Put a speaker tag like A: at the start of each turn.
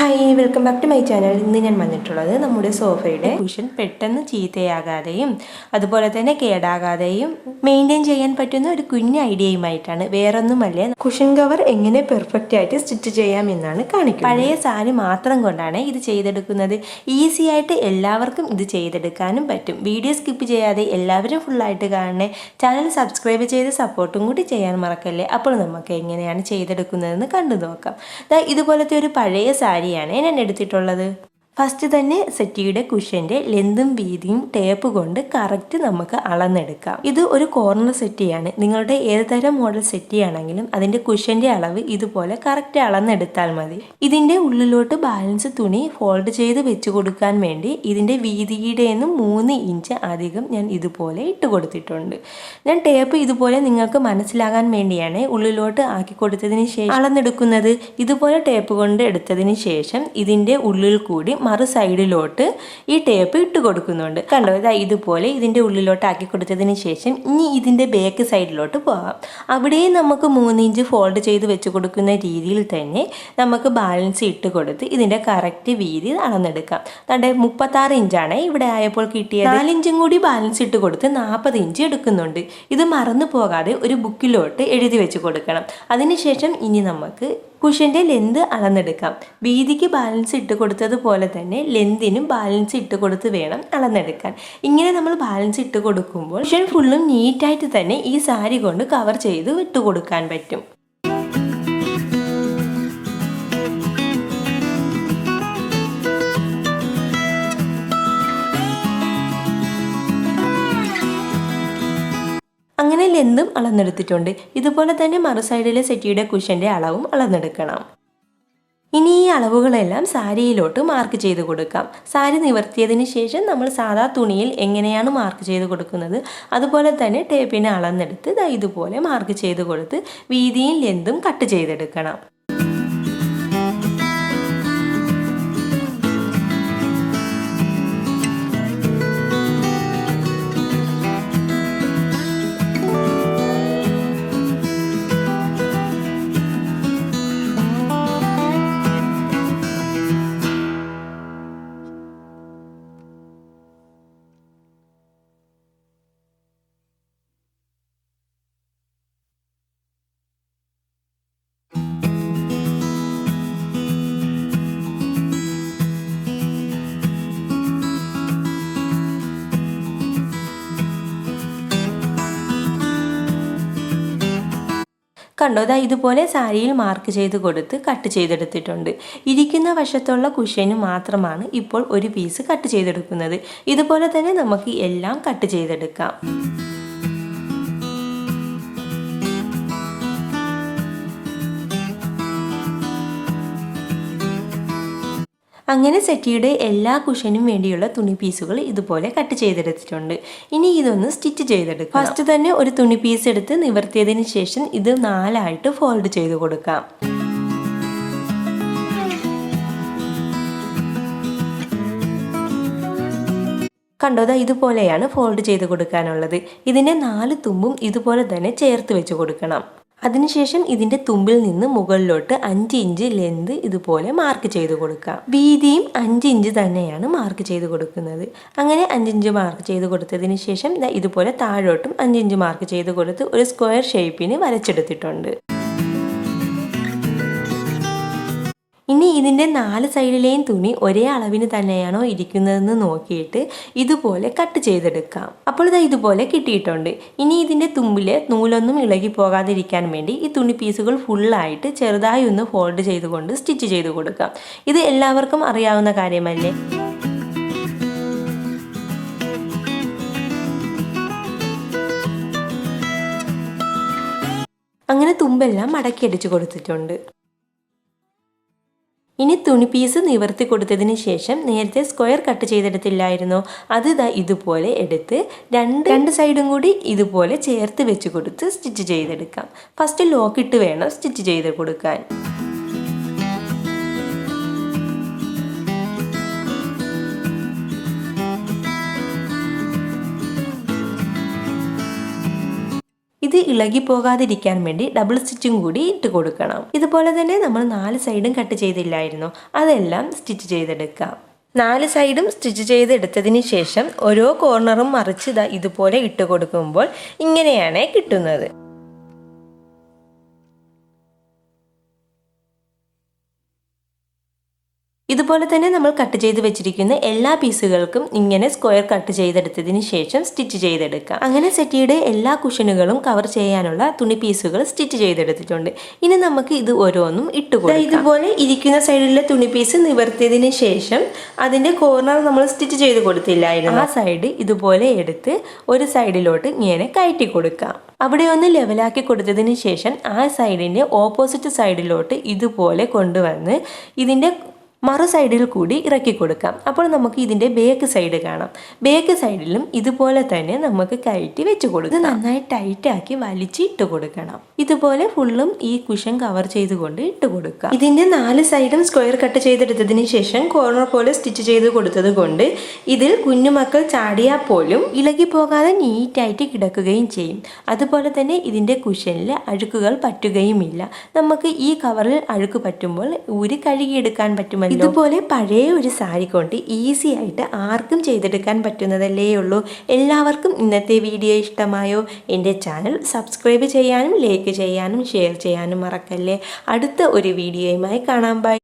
A: Hi welcome back to my channel ഇന്ന് ഞാൻ വന്നിട്ടുള്ളത് നമ്മുടെ സോഫയുടെ കുഷൻ പെട്ടെന്ന് ചീത്തയാകാതെയും അതുപോലെ തന്നെ കേടാകാതെയും മെയിന്റെയിൻ ചെയ്യാൻ പറ്റുന്ന ഒരു കുഞ്ഞ് ഐഡിയയുമായിട്ടാണ് വേറൊന്നുമല്ല കുഷൻ കവർ എങ്ങനെ പെർഫെക്റ്റ് ആയിട്ട് സ്റ്റിച്ച് ചെയ്യാം എന്നാണ് കാണിക്കുന്നത്. പഴയ സാരി മാത്രം കൊണ്ടാണ് ഇത് ചെയ്തെടുക്കുന്നത്. ഈസി ആയിട്ട് എല്ലാവർക്കും ഇത് ചെയ്തെടുക്കാനും പറ്റും. വീഡിയോ സ്കിപ്പ് ചെയ്യാതെ എല്ലാവരും ഫുള്ളായിട്ട് കാണണേ. ചാനൽ സബ്സ്ക്രൈബ് ചെയ്ത് സപ്പോർട്ടും കൂടി ചെയ്യാൻ മറക്കല്ലേ? അപ്പോൾ നമുക്ക് എങ്ങനെയാണ് ചെയ്തെടുക്കുന്നതെന്ന് കണ്ടു നോക്കാം. ഇതുപോലത്തെ ഒരു പഴയ സാരിയാണ് ഞാൻ എടുത്തിട്ടുള്ളത് ഫസ്റ്റ് തന്നെ സെറ്റിയുടെ കുഷ്യന്റെ ലെന്തും വീതിയും ടേപ്പ് കൊണ്ട് കറക്റ്റ് നമുക്ക് അളന്നെടുക്കാം. ഇത് ഒരു കോർണർ സെറ്റിയാണ്. നിങ്ങളുടെ ഏത് തരം മോഡൽ സെറ്റിയാണെങ്കിലും അതിന്റെ കുഷ്യന്റെ അളവ് ഇതുപോലെ കറക്റ്റ് അളന്നെടുത്താൽ മതി. ഇതിന്റെ ഉള്ളിലോട്ട് ബാലൻസ് തുണി ഫോൾഡ് ചെയ്ത് വെച്ച് കൊടുക്കാൻ വേണ്ടി ഇതിന്റെ വീതിയുടെ നിന്നും മൂന്ന് ഇഞ്ച് അധികം ഞാൻ ഇതുപോലെ ഇട്ട് കൊടുത്തിട്ടുണ്ട്. ഞാൻ ടേപ്പ് ഇതുപോലെ നിങ്ങൾക്ക് മനസ്സിലാകാൻ വേണ്ടിയാണ് ഉള്ളിലോട്ട് ആക്കി കൊടുത്തതിന് ശേഷം അളന്നെടുക്കുന്നത്. ഇതുപോലെ ടേപ്പ് കൊണ്ട് എടുത്തതിന് ശേഷം ഇതിന്റെ ഉള്ളിൽ കൂടി മറു സൈഡിലോട്ട് ഈ ടേപ്പ് ഇട്ട് കൊടുക്കുന്നുണ്ട്. കണ്ടോ? ഇതാ ഇതുപോലെ ഇതിന്റെ ഉള്ളിലോട്ട് ആക്കി കൊടുത്തതിന് ശേഷം ഇനി ഇതിന്റെ ബാക്ക് സൈഡിലോട്ട് പോകാം. അവിടെയും നമുക്ക് മൂന്ന് ഇഞ്ച് ഫോൾഡ് ചെയ്ത് വെച്ച് കൊടുക്കുന്ന രീതിയിൽ തന്നെ നമുക്ക് ബാലൻസ് ഇട്ട് കൊടുത്ത് ഇതിന്റെ കറക്റ്റ് വീതി അളന്നെടുക്കാം. തന്റെ മുപ്പത്താറ് ഇഞ്ചാണ് ഇവിടെ ആയപ്പോൾ കിട്ടിയത്. നാലിഞ്ചും കൂടി ബാലൻസ് ഇട്ട് കൊടുത്ത് നാൽപ്പത് ഇഞ്ച് എടുക്കുന്നുണ്ട്. ഇത് മറന്നു പോകാതെ ഒരു ബുക്കിലോട്ട് എഴുതി വെച്ച് കൊടുക്കണം. അതിനുശേഷം ഇനി നമുക്ക് കുഷ്യന്റെ ലെന്ത് അളന്നെടുക്കാം. വീതിക്ക് ബാലൻസ് ഇട്ട് കൊടുത്തതുപോലെ തന്നെ ലെന്തിനും ബാലൻസ് ഇട്ട് കൊടുത്ത് വേണം അളന്നെടുക്കാൻ. ഇങ്ങനെ നമ്മൾ ബാലൻസ് ഇട്ട് കൊടുക്കുമ്പോൾ കുഷൻ ഫുള്ളും നീറ്റായിട്ട് തന്നെ ഈ സാരി കൊണ്ട് കവർ ചെയ്ത് ഇട്ട് കൊടുക്കാൻ പറ്റും. അങ്ങനെ ലെന്തും അളന്നെടുത്തിട്ടുണ്ട്. ഇതുപോലെ തന്നെ മറു സൈഡിലെ സെറ്റിയുടെ കുഷന്റെ അളവും അളന്നെടുക്കണം. ഇനി ഈ അളവുകളെല്ലാം സാരിയിലോട്ട് മാർക്ക് ചെയ്ത് കൊടുക്കാം. സാരി നിവർത്തിയതിന് ശേഷം നമ്മൾ സാധാ തുണിയിൽ എങ്ങനെയാണ് മാർക്ക് ചെയ്ത് കൊടുക്കുന്നത്? അതുപോലെ തന്നെ ടേപ്പിനെ അളന്നെടുത്ത് ഇതുപോലെ മാർക്ക് ചെയ്ത് കൊടുത്ത് വീതിയും ലെന്തും കട്ട് ചെയ്തെടുക്കണം. കണ്ടോ? ദാ ഇതുപോലെ സാരിയിൽ മാർക്ക് ചെയ്ത് കൊടുത്ത് കട്ട് ചെയ്തെടുത്തിട്ടുണ്ട്. ഇരിക്കുന്ന വശത്തുള്ള കുഷ്യന് മാത്രമാണ് ഇപ്പോൾ ഒരു പീസ് കട്ട് ചെയ്തെടുക്കുന്നത്. ഇതുപോലെ തന്നെ നമുക്ക് എല്ലാം കട്ട് ചെയ്തെടുക്കാം. അങ്ങനെ സെറ്റിയുടെ എല്ലാ കുഷനും വേണ്ടിയുള്ള തുണി പീസുകൾ ഇതുപോലെ കട്ട് ചെയ്തെടുത്തിട്ടുണ്ട്. ഇനി ഇതൊന്ന് സ്റ്റിച്ച് ചെയ്തെടുക്കാം ഫസ്റ്റ് തന്നെ ഒരു തുണി പീസ് എടുത്ത് നിവർത്തിയതിന് ശേഷം ഇത് നാലായിട്ട് ഫോൾഡ് ചെയ്ത് കൊടുക്കാം. കണ്ടോ കണ്ടോതാ ഇതുപോലെയാണ് ഫോൾഡ് ചെയ്ത് കൊടുക്കാനുള്ളത്. ഇതിന്റെ നാല് തുമ്പും ഇതുപോലെ തന്നെ ചേർത്ത് വെച്ച് കൊടുക്കണം. അതിനുശേഷം ഇതിന്റെ തുമ്പിൽ നിന്ന് മുകളിലോട്ട് അഞ്ച് ഇഞ്ച് ലെന്ത് ഇതുപോലെ മാർക്ക് ചെയ്ത് കൊടുക്കാം വീതിയും അഞ്ച് ഇഞ്ച് തന്നെയാണ് മാർക്ക് ചെയ്ത് കൊടുക്കുന്നത്. അങ്ങനെ അഞ്ചിഞ്ച് മാർക്ക് ചെയ്ത് കൊടുത്തതിന് ശേഷം ഇതുപോലെ താഴോട്ടും അഞ്ചിഞ്ച് മാർക്ക് ചെയ്ത് കൊടുത്ത് ഒരു സ്ക്വയർ ഷേപ്പിന് വരച്ചെടുത്തിട്ടുണ്ട്. ഇനി ഇതിന്റെ നാല് സൈഡിലെയും തുണി ഒരേ അളവിന് തന്നെയാണോ ഇരിക്കുന്നതെന്ന് നോക്കിയിട്ട് ഇതുപോലെ കട്ട് ചെയ്തെടുക്കാം. അപ്പോൾ ഇതാ ഇതുപോലെ കിട്ടിയിട്ടുണ്ട്. ഇനി ഇതിന്റെ തുമ്പിൽ നൂലൊന്നും ഇളകി പോകാതിരിക്കാൻ വേണ്ടി ഈ തുണി പീസുകൾ ഫുള്ളായിട്ട് ചെറുതായി ഒന്ന് ഫോൾഡ് ചെയ്തുകൊണ്ട് സ്റ്റിച്ച് ചെയ്ത് കൊടുക്കാം. ഇത് എല്ലാവർക്കും അറിയാവുന്ന കാര്യമല്ലേ? അങ്ങനെ തുമ്പെല്ലാം മടക്കി അടിച്ചു കൊടുത്തിട്ടുണ്ട്. ഇനി തുണി പീസ് നിവർത്തി കൊടുത്തതിന് ശേഷം നേരത്തെ സ്ക്വയർ കട്ട് ചെയ്തെടുത്തില്ലായിരുന്നോ. അത് ഇതാ ഇതുപോലെ എടുത്ത് രണ്ട് രണ്ട് സൈഡും കൂടി ഇതുപോലെ ചേർത്ത് വെച്ച് കൊടുത്ത് സ്റ്റിച്ച് ചെയ്തെടുക്കാം. ഫസ്റ്റ് ലോക്കിട്ട് വേണം സ്റ്റിച്ച് ചെയ്ത് കൊടുക്കാൻ. ഇത് ഇളകി പോകാതിരിക്കാൻ വേണ്ടി ഡബിൾ സ്റ്റിച്ചും കൂടി ഇട്ട് കൊടുക്കണം. ഇതുപോലെ തന്നെ നമ്മൾ നാല് സൈഡും കട്ട് ചെയ്തില്ലായിരുന്നു. അതെല്ലാം സ്റ്റിച്ച് ചെയ്തെടുക്കാം നാല് സൈഡും സ്റ്റിച്ച് ചെയ്തെടുത്തതിന് ശേഷം ഓരോ കോർണറും മറിച്ച് ഇതാ ഇതുപോലെ ഇട്ട് കൊടുക്കുമ്പോൾ ഇങ്ങനെയാണ് കിട്ടുന്നത്. ഇതുപോലെ തന്നെ നമ്മൾ കട്ട് ചെയ്ത് വെച്ചിരിക്കുന്ന എല്ലാ പീസുകൾക്കും ഇങ്ങനെ സ്ക്വയർ കട്ട് ചെയ്തെടുത്തതിന് ശേഷം സ്റ്റിച്ച് ചെയ്തെടുക്കാം. അങ്ങനെ സെറ്റിയുടെ എല്ലാ കുഷനുകളും കവർ ചെയ്യാനുള്ള തുണി പീസുകൾ സ്റ്റിച്ച് ചെയ്തെടുത്തിട്ടുണ്ട്. ഇനി നമുക്ക് ഇത് ഓരോന്നും ഇട്ട് കൊടുക്കാം. ഇതുപോലെ ഇരിക്കുന്ന സൈഡിലെ തുണി പീസ് നിവർത്തിയതിന് ശേഷം അതിന്റെ കോർണർ നമ്മൾ സ്റ്റിച്ച് ചെയ്ത് കൊടുത്തില്ലായിരുന്നു. ആ സൈഡ് ഇതുപോലെ എടുത്ത് ഒരു സൈഡിലോട്ട് ഇങ്ങനെ കയറ്റി കൊടുക്കാം. അവിടെ ഒന്ന് ലെവലാക്കി കൊടുത്തതിന് ശേഷം ആ സൈഡിന്റെ ഓപ്പോസിറ്റ് സൈഡിലോട്ട് ഇതുപോലെ കൊണ്ടുവന്ന് ഇതിന്റെ മറു സൈഡിൽ കൂടി ഇറക്കി കൊടുക്കാം. അപ്പോൾ നമുക്ക് ഇതിന്റെ ബേക്ക് സൈഡ് കാണാം. ബേക്ക് സൈഡിലും ഇതുപോലെ തന്നെ നമുക്ക് കയറ്റി വെച്ച് കൊടുക്കാം. നന്നായി ടൈറ്റാക്കി വലിച്ച് ഇട്ട് കൊടുക്കണം. ഇതുപോലെ ഫുള്ളും ഈ കുഷൻ കവർ ചെയ്തുകൊണ്ട് ഇട്ട് കൊടുക്കാം. ഇതിന്റെ നാല് സൈഡും സ്ക്വയർ കട്ട് ചെയ്തെടുത്തതിന് ശേഷം കോർണർ പോലെ സ്റ്റിച്ച് ചെയ്ത് കൊടുത്തത് കൊണ്ട് ഇതിൽ കുഞ്ഞുമക്കൾ ചാടിയാൽ പോലും ഇളകി പോകാതെ നീറ്റായിട്ട് കിടക്കുകയും ചെയ്യും. അതുപോലെ തന്നെ ഇതിന്റെ കുഷനിൽ അഴുക്കുകൾ പറ്റുകയുമില്ല. നമുക്ക് ഈ കവറിൽ അഴുക്ക് പറ്റുമ്പോൾ ഊരി കഴുകിയെടുക്കാൻ പറ്റുമല്ലോ ഇതുപോലെ പഴയ ഒരു സാരി കൊണ്ട് ഈസി ആയിട്ട് ആർക്കും ചെയ്തെടുക്കാൻ പറ്റുന്നതല്ലേ ഉള്ളൂ. എല്ലാവർക്കും ഇന്നത്തെ വീഡിയോ ഇഷ്ടമായോ? എന്റെ ചാനൽ സബ്സ്ക്രൈബ് ചെയ്യാനും ലൈക്ക് ചെയ്യാനും ഷെയർ ചെയ്യാനും മറക്കല്ലേ. അടുത്ത ഒരു വീഡിയോയുമായി കാണാൻ ബൈ